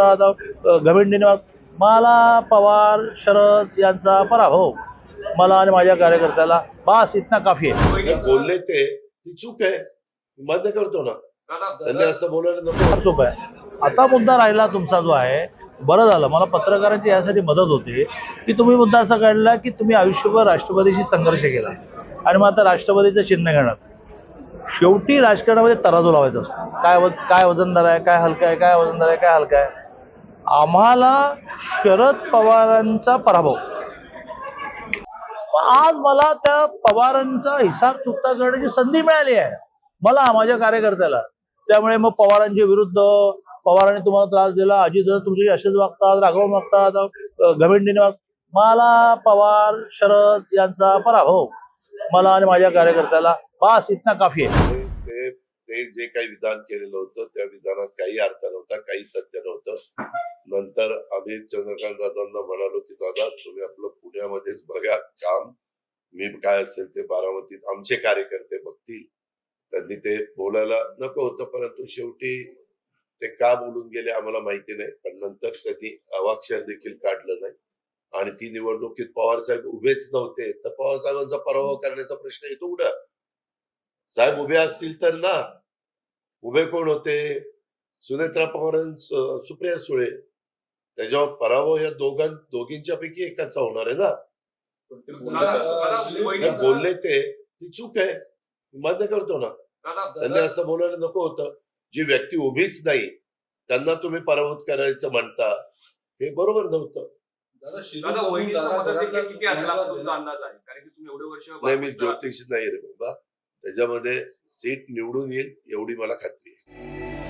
अ, घमेंडीने मला पवार शरद यांचा पराभव. मला आणि माझ्या कार्यकर्त्याला बास इतना काफी आहे. बोलले ते ती चूक आहे. मान्य करतो ना. त्यांनी असं बोलायला नको. सोपं आहे. आता मुद्दा राहिला तुमचा जो आहे बरं झालं. मला पत्रकारांची यासाठी मदत होते की तुम्ही मुद्दा असा काढला की तुम्ही आयुष्यभर राष्ट्रवादीशी संघर्ष केला. आणि मग आता राष्ट्रवादीचं चिन्ह घेणार. शेवटी राजकारणामध्ये तराजू लावायचा असतो. काय काय वजनदार आहे काय हलका आहे काय वजनदार आहे काय हलका आहे. आम्हाला शरद पवारांचा पराभव. आज मला त्या पवारांचा हिसाब चुकता करण्याची संधी मिळाली आहे. मला माझ्या कार्यकर्त्याला. त्यामुळे मग पवारांच्या विरुद्ध पवारांनी तुम्हाला त्रास दिला अजित तुमचे असेच वागतात राघव मागतात घमेंडीने वाग मला पवार शरद यांचा पराभव. मला आणि माझ्या कार्यकर्त्याला बास इतना काफी आहे. ते जे काही विधान केलेलं होतं त्या विधानात काही अर्थ नव्हता काही तथ्य नव्हतं. नंतर आम्ही चंद्रकांत दादांना म्हणालो की दादा तुम्ही आपलं पुण्यामध्येच बघा काम. मी काय असेल ते बारामतीत आमचे कार्यकर्ते बघतील. त्यांनी ते बोलायला नको होतं परंतु शेवटी ते का बोलून गेले आम्हाला माहिती नाही. पण नंतर त्यांनी अवाक्षर देखील काढलं नाही. आणि ती निवडणुकीत पवार साहेब उभेच नव्हते. तर पवार साहेबांचा पराभव करण्याचा प्रश्न येतो कुठं? साहेब उभे असतील तर ना. उभे कोण होते सुनेत्रा पवार सुप्रिया सुळे. त्याच्यावर पराभव या दोघां दोघींच्या पैकी एकाचा होणार आहे ना? बोलले ते ती चूक आहे. मान्य करतो ना. त्यांनी असं बोलायला नको होतं. जी व्यक्ती उभीच नाही त्यांना तुम्ही पराभूत करायचं म्हणता हे बरोबर नव्हतं. दादा वहिनीचा मदत किती असला असं तुमचा अंदाज आहे? कारण की तुम्ही एवढे वर्ष नाही मी ज्योतिष नाही रे बाबा. त्याच्यामध्ये सीट निवडून येईल एवढी मला खात्री आहे.